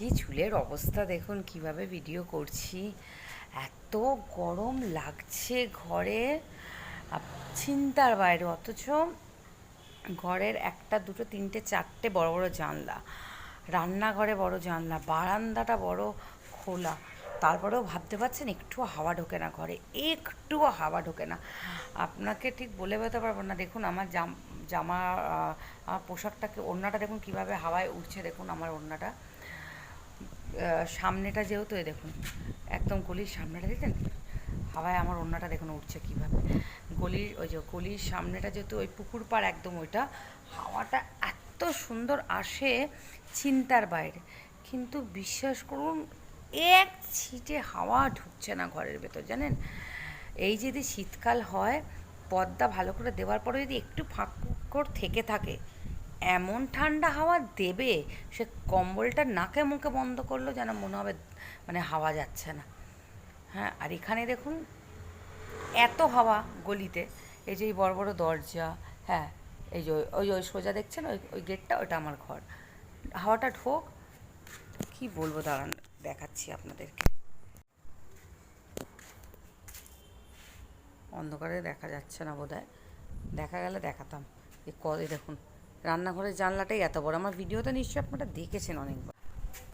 কি চুলের অবস্থা দেখুন কীভাবে ভিডিও করছি। এত গরম লাগছে ঘরে। চিন্তার বাইরে অথচ ঘরের একটা, দুটো, তিনটে, চারটে বড় বড় জানলা। রান্নাঘরে বড় জানলা, বারান্দাটা বড় খোলা। তারপরেও ভাবতে পারছেন একটুও হাওয়া ঢোকে না ঘরে, একটুও হাওয়া ঢোকে না। আপনাকে ঠিক বলে বোঝাতে পারব না, দেখুন আমার জাম, জামা আমার পোশাকটাকে, ওড়নাটা দেখুন কীভাবে হাওয়ায় উঠছে দেখুন আমার ওড়নাটা। সামনেটা যেহেতু, এই দেখুন, একদম গলির সামনেটা দেখলেন হাওয়ায় আমার ওড়নাটা দেখুন উঠছে কীভাবে। গলির, ওই যে গলির সামনেটা যেহেতু, ওই পুকুর পাড় একদম ওইটা, হাওয়াটা এত সুন্দর আসে চিন্তার বাইরে। কিন্তু বিশ্বাস করুন, এক ছিটে হাওয়া ঢুকছে না ঘরের ভেতর, জানেন? এই যদি শীতকাল হয় পর্দা ভালো করে দেওয়ার পরে যদি একটু ফাঁক ফোকর থেকে থাকে এমন ঠান্ডা হাওয়া দেবে, সে কম্বলটা নাকে মুখে বন্ধ করল যেন মনে হবে মানে হাওয়া যাচ্ছে না। হ্যাঁ আর এখানে দেখুন, এত হাওয়া গলিতে, এই যে এই বড় বড় দরজা হ্যাঁ এই যে ওই ওই সোজা দেখছেন, ওই ওই গেটটা ওটা আমার ঘর। হাওয়াটা ঢোক, কি বলব, দাঁড়ান, দেখাচ্ছি আপনাদেরকে। অন্ধকারে দেখা যাচ্ছে না বোধহয়। দেখা গেলে দেখাতাম। এই কদে দেখুন রান্নাঘরের জানলাটাই এত বড়। আমার ভিডিওতে নিশ্চয়ই আপনারা দেখেছেন অনেকবার।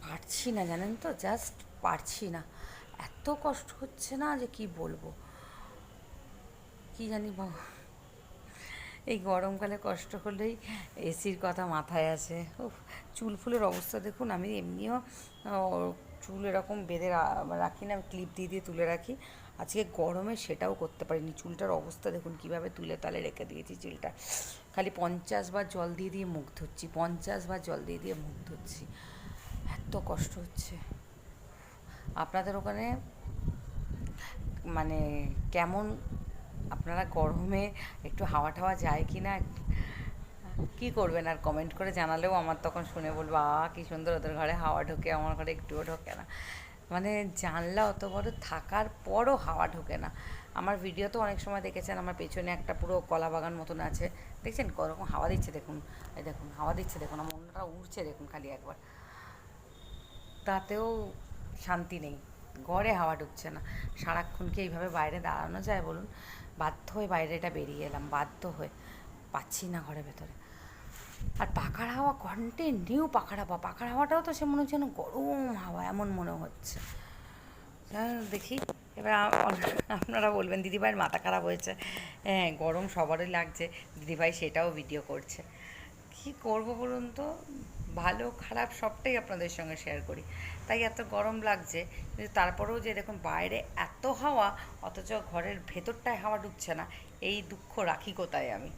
পারছি না, জানেন তো? জাস্ট পারছি না। এত কষ্ট হচ্ছে না যে কি বলব? কি জানি বাবা এই গরমকালে কষ্ট করলেই এসির কথা মাথায় আসে। চুল ফুলের অবস্থা দেখুন। আমি এমনিও চুল এরকম বেঁধে রা- রাখি না ক্লিপ দিয়ে দিয়ে তুলে রাখি। আজকে গরমে সেটাও করতে পারিনি। চুলটার অবস্থা দেখুন, কীভাবে তুলে তালে রেখে দিয়েছি চুলটা। খালি পঞ্চাশ বার জল দিয়ে দিয়ে মুখ ধুচ্ছি, পঞ্চাশ বার জল দিয়ে দিয়ে মুখ ধুচ্ছি। এত কষ্ট হচ্ছে। আপনাদের ওখানে মানে কেমন? আপনারা গরমে একটু হাওয়া টাওয়া যায় কি না কী করবেন আর কমেন্ট করে জানালেও আমার তখন শুনে বলব, আ, কী সুন্দর ওদের ঘরে হাওয়া ঢোকে, আমার ঘরে একটুও ঢোকে না। মানে জানলা অত বড় থাকার পরও হাওয়া ঢোকে না। আমার ভিডিও তো অনেক সময় দেখেছেন, আমার পেছনে একটা পুরো কলা বাগান মতন আছে। দেখছেন করকম হাওয়া দিচ্ছে দেখুন, এই দেখুন, হাওয়া দিচ্ছে দেখুন, আমার মনটা উড়ছে দেখুন খালি একবার। তাতেও শান্তি নেই, ঘরে হাওয়া ঢুকছে না। সারাক্ষণ কি এইভাবে বাইরে দাঁড়ানো যায় বলুন? বাধ্য হয়ে বাইরেটা বেরিয়ে এলাম, বাধ্য হয়ে। পাচ্ছি না ঘরের ভেতরে। আর পাখার হাওয়া কন্টিনিউ পাখার হাওয়া। পাখার হাওয়াটাও তো সে মনে হচ্ছে যেন গরম হাওয়া, এমন মনে হচ্ছে। দেখি। এবার আপনারা বলবেন, দিদিভাইয়ের মাথা খারাপ হয়েছে। হ্যাঁ গরম সবারই লাগছে। দিদিভাই সেটাও ভিডিও করছে। কি করব বলুন তো? ভালো, খারাপ সবটাই আপনাদের সঙ্গে শেয়ার করি। তাই এত গরম লাগছে, কিন্তু তারপরেও যে দেখুন, বাইরে এত হাওয়া, অথচ ঘরের ভেতরটায় হাওয়া ঢুকছে না। এই দুঃখ রাখি কোথায় আমি?